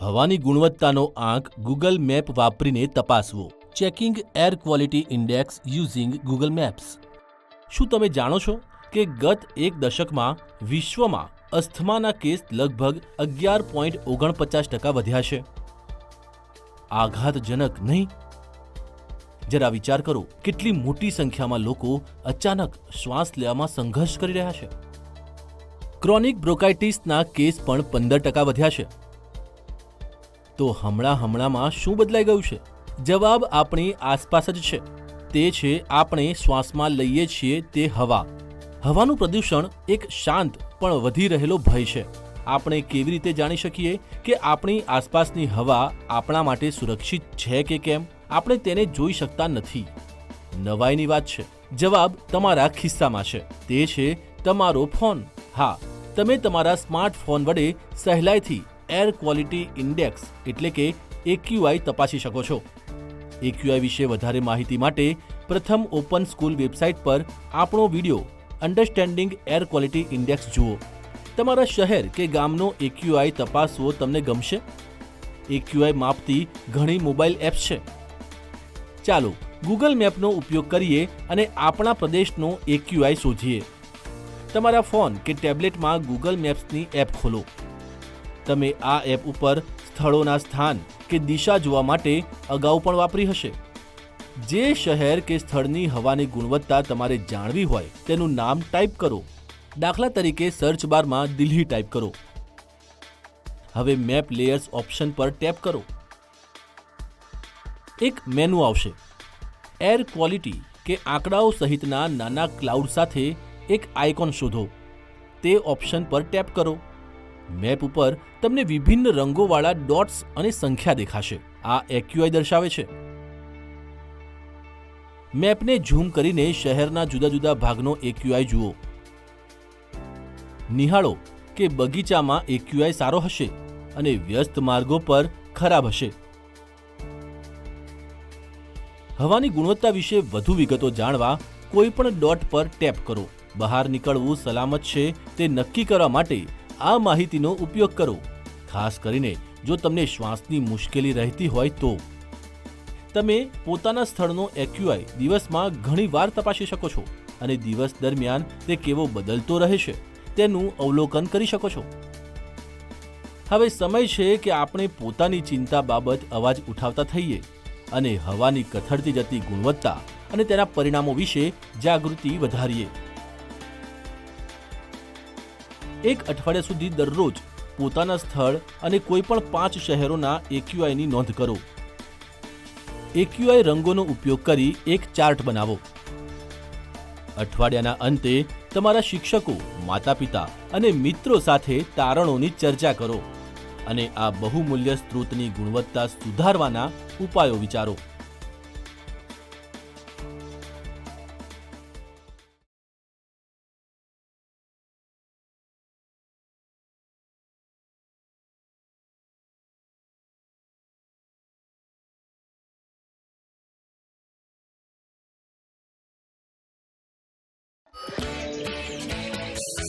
હવાની ગુણવત્તાનો આંક Google map વાપરીને તપાસવો. Checking air quality index using Google maps શું તમે જાણો છો કે ગત એક દશકમાં વિશ્વમાં અસ્થમાના કેસ લગભગ અગિયાર પોઈન્ટ ઓગણપચાસ ટકા વધ્યા છે? આઘાતજનક નહીં? જરા વિચાર કરો, કેટલી મોટી સંખ્યામાં લોકો અચાનક શ્વાસ લેવામાં સંઘર્ષ કરી રહ્યા છે? ક્રોનિક બ્રોકાઇટિસના કેસ પણ પંદર ટકા વધ્યા છે. તો હમણાં હમણાંમાં શું બદલાઈ ગયું છે? જવાબ આપણી આસપાસ જ છે. તે છે આપણે શ્વાસમાં લઈએ છીએ તે હવા. હવાનું પ્રદૂષણ એક શાંત પણ વધી રહેલો ભય છે. આપણે કેવી રીતે જાણી શકીએ કે આપણી આસપાસની હવા આપણા માટે સુરક્ષિત છે કે કેમ? આપણે તેને જોઈ શકતા નથી. નવાઈની વાત છે. જવાબ તમારા ખિસ્સામાં છે. તે છે તમારો ફોન. હા, તમે તમારા સ્માર્ટફોન વડે સહેલાઈથી એર ક્વોલિટી ઇન્ડેક્સ એટલે કે એક્યુઆઈ તપાસી શકો છો. એક્યુઆઈ વિશે વધારે માહિતી માટે પ્રથમ ઓપન સ્કૂલ વેબસાઇટ પર આપણો video understanding air quality index જુઓ. તમારા શહેર કે ગામનો એક્યુઆઈ તપાસવો તમને ગમશે? એક્યુઆઈ માપતી ઘણી મોબાઈલ એપ્સ છે. ચાલો ગૂગલ મેપનો ઉપયોગ કરીએ અને આપણા પ્રદેશનો એક્યુઆઈ શોધીએ. તમારા ફોન કે ટેબ્લેટમાં ગૂગલ મેપ્સની એપ ખોલો. તમે આ એપ ઉપર સ્થળોના સ્થાન કે દિશા જોવા માટે અગાઉ પણ વાપરી હશે. જે શહેર કે સ્થળની હવાની ગુણવત્તા તમારે જાણવી હોય તેનું નામ ટાઈપ કરો. દાખલા તરીકે સર્ચ બારમાં દિલ્હી ટાઈપ કરો. હવે મેપ લેયર્સ ઓપ્શન પર ટેપ કરો. એક મેનુ આવશે. એર ક્વોલિટી કે આંકડાઓ સહિતના નાના ક્લાઉડ સાથે એક આઇકોન શોધો. તે ઓપ્શન પર ટેપ કરો. મેપ ઉપર તમને વિભિન્ન રંગોવાળા ડોટ્સ અને સંખ્યા દેખાશે. આ એક્યુઆઈ દર્શાવે છે. મેપને ઝૂમ કરીને શહેરના જુદા જુદા ભાગનો એક્યુઆઈ જુઓ. નિહાળો કે બગીચામાં એક્યુઆઈ સારો હશે અને વ્યસ્ત માર્ગો પર ખરાબ હશે. હવાની ગુણવત્તા વિશે વધુ વિગતો જાણવા કોઈ પણ ડોટ પર ટેપ કરો. બહાર નીકળવું સલામત છે તે નક્કી કરવા માટે આ માહિતીનો ઉપયોગ કરો. ખાસ કરીને જો તમને શ્વાસની મુશ્કેલી રહેતી હોય તો. તમે પોતાના સ્થળનો એક્યુઆઈ દિવસમાં ઘણી વાર તપાસી શકો છો અને દિવસ દરમિયાન તે કેવો બદલતો રહે છે તેનું અવલોકન કરી શકો છો. હવે સમય છે કે આપણે પોતાની ચિંતા બાબત અવાજ ઉઠાવતા થઈએ અને હવાની કથળતી જતી ગુણવત્તા અને તેના પરિણામો વિશે જાગૃતિ વધારીએ. એક અઠવાડિયા સુધી દરરોજ પોતાના સ્થળ અને કોઈ પણ પાંચ શહેરોના એક્યુઆઈની નોંધ કરો. એક્યુઆઈ રંગોનો ઉપયોગ કરી એક ચાર્ટ બનાવો. અઠવાડિયાના અંતે તમારા શિક્ષકો માતા પિતા અને મિત્રો સાથે તારણોની ચર્ચા કરો અને આ બહુમૂલ્ય સ્ત્રોતની ગુણવત્તા સુધારવાના ઉપાયો વિચારો. Yeah.